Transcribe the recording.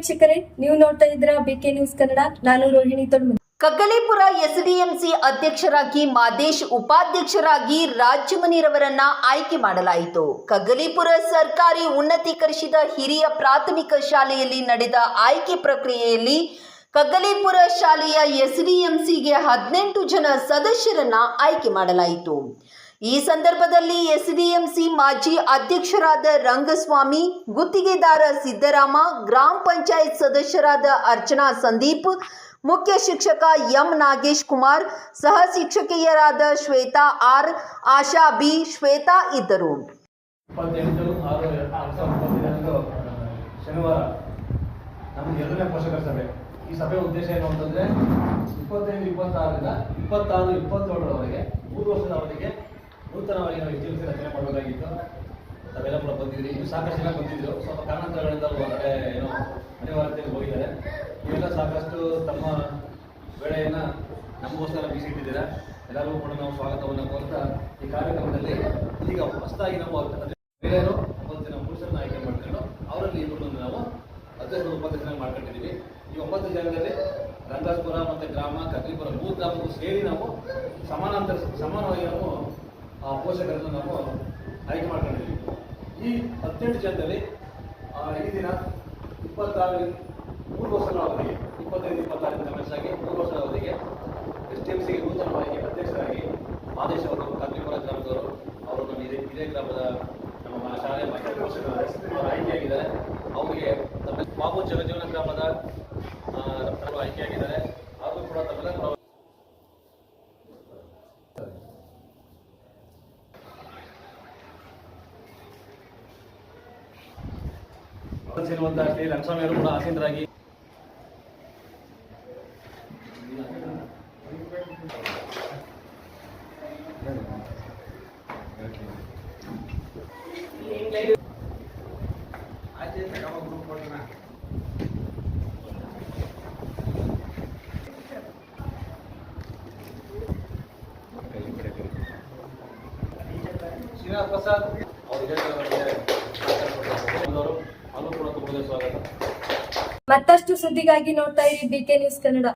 ವೀಕ್ಷಕರೇ, ನೀವು ನೋಡ್ತಾ ಇದ್ರ ಬಿಕೆ ನ್ಯೂಸ್ ಕನ್ನಡ ನಾನು ರೋಹಿಣಿ ತೊಡ್ಮ ಕಗ್ಗಲೀಪುರ ಎಸ್ಡಿಎಂಸಿ ಅಧ್ಯಕ್ಷರಾಗಿ ಮಾದೇಶ್, ಉಪಾಧ್ಯಕ್ಷರಾಗಿ ರಾಜ್ಯಮನಿರವರನ್ನ ಆಯ್ಕೆ ಮಾಡಲಾಯಿತು. ಕಗ್ಗಲೀಪುರ ಸರ್ಕಾರಿ ಉನ್ನತೀಕರಿಸಿದ ಹಿರಿಯ ಪ್ರಾಥಮಿಕ ಶಾಲೆಯಲ್ಲಿ ನಡೆದ ಆಯ್ಕೆ ಪ್ರಕ್ರಿಯೆಯಲ್ಲಿ ಕಗ್ಗಲೀಪುರ ಶಾಲೆಯ ಎಸ್ಡಿಎಂಸಿಗೆ ಹದಿನೆಂಟು ಜನ ಸದಸ್ಯರನ್ನ ಆಯ್ಕೆ ಮಾಡಲಾಯಿತು. ಈ ಸಂದರ್ಭದಲ್ಲಿ ಎಸ್ಡಿಎಂಸಿ ಮಾಜಿ ಅಧ್ಯಕ್ಷರಾದ ರಂಗಸ್ವಾಮಿ, ಗುತ್ತಿಗೆದಾರ ಸಿದ್ದರಾಮ, ಗ್ರಾಮ ಪಂಚಾಯತ್ ಸದಸ್ಯರಾದ ಅರ್ಚನಾ ಸಂದೀಪ್, ಮುಖ್ಯ ಶಿಕ್ಷಕ ಎಂ ನಾಗೇಶ್ ಕುಮಾರ್, ಸಹ ಶಿಕ್ಷಕಿಯರಾದ ಶ್ವೇತಾ ಆರ್, ಆಶಾ ಬಿ, ಶ್ವೇತಾ ಇದ್ದರು. ಶನಿವಾರ ಈ ಸಭೆ ಉದ್ದೇಶ ಏನು ಅಂತಂದ್ರೆ, ಇಪ್ಪತ್ತೈದು, ಇಪ್ಪತ್ತಾರರಿಂದ ಇಪ್ಪತ್ತಾರು, ಇಪ್ಪತ್ತೇಳರವರೆಗೆ, ಮೂರು ವರ್ಷದ ಅವಧಿಗೆ ನೂತನವಾಗಿ ನಾವು ಎಸ್ ರಚನೆ ಮಾಡಬೇಕಾಗಿತ್ತು. ಅವೆಲ್ಲ ಕೂಡ ಬಂದಿದ್ರಿ ಇನ್ನು ಸಾಕಷ್ಟು ಜನ ಬಂದಿದ್ರು. ಸ್ವಲ್ಪ ಕಾರಣಾಂತರಗಳಿಂದ ಹೊರಗಡೆ ಏನೋ ಅನಿವಾರ್ಯತೆಗೆ ಹೋಗಿದ್ದಾರೆ. ನೀವೆಲ್ಲ ಸಾಕಷ್ಟು ತಮ್ಮ ವೇಳೆಯನ್ನು ನಮಗೋಸ್ಕರ ಮೀಸಿಟ್ಟಿದ್ದೀರಾ ಎಲ್ಲರಿಗೂ ಕೂಡ ನಾವು ಸ್ವಾಗತವನ್ನು ಕೋರ್ತಾ ಈ ಕಾರ್ಯಕ್ರಮದಲ್ಲಿ ಈಗ ಹೊಸದಾಗಿ ನಾವು ಬೇರೆಯವರು ಒಂಬತ್ತು ಜನ ಪುರುಷರನ್ನ ಆಯ್ಕೆ ಮಾಡ್ಕೊಂಡು ಅವರಲ್ಲಿ ಇಬ್ಬರನ್ನು ನಾವು ಅಧ್ಯಕ್ಷರು ಜನ ಮಾಡ್ಕೊಂಡಿದ್ದೀವಿ. ಈ ಒಂಬತ್ತು ಜನದಲ್ಲಿ ರಂಗಾಸ್ಪುರ ಮತ್ತು ಗ್ರಾಮ ಕಗ್ಲಿಪುರ ಮೂರು ಗ್ರಾಮಕ್ಕೂ ಸೇರಿ ನಾವು ಸಮಾನಾಂತರ ಸಮಾನವಾಗಿ ನಾವು ಆ ಪೋಷಕರನ್ನು ನಾವು ಆಯ್ಕೆ ಮಾಡ್ಕೊಂಡಿದ್ದೀವಿ. ಈ ಹದಿನೆಂಟು ಜನರಲ್ಲಿ ಆ, ಈ ದಿನ ಇಪ್ಪತ್ತಾರು ಮೂರು ವರ್ಷಗಳ ಅವಧಿಗೆ ಇಪ್ಪತ್ತೈದು ಇಪ್ಪತ್ತಾರರಿಂದ ಕನಸಾಗಿ ಮೂರು ವರ್ಷದ ಅವಧಿಗೆ ಎಸ್ ಟಿ ಎಂ ಸಿಗೆ ನೂತನವಾಗಿ ಅಧ್ಯಕ್ಷರಾಗಿ ಅವರು ಕಗ್ಲಿಪುರ ಗ್ರಾಮದವರು ಅವರು ನಮ್ಮ ಇದೇ ಇದೇ ಗ್ರಾಮದ ನಮ್ಮ ಶಾಲೆ ಮಹಿಳಾ ಪೋಷಕರು ಅವರು ಆಯ್ಕೆಯಾಗಿದ್ದಾರೆ. ಅವರಿಗೆ ತಮ್ಮ ಬಾಬು ಜಗಜೀವನ ಗ್ರಾಮದ ಆಯ್ಕೆಯಾಗಿದ್ದಾರೆ ಹಾಗೂ ಕೂಡ ತಮ್ಮೆಲ್ಲ ನಾವು ಸೇರುವಂತಹ ಶ್ರೀ ರಂಗಸ್ವಾಮಿ ಅವರು ಕೂಡ ಆಸೀನರಾಗಿ. ಶ್ರೀನಾಥ್ ಪ್ರಸಾದ್ ಅವರು ಮತ್ತಷ್ಟು ಸುದ್ದಿಗಾಗಿ ನೋಡ್ತಾ ಇರಿ ಬಿಕೆ ನ್ಯೂಸ್ ಕನ್ನಡ.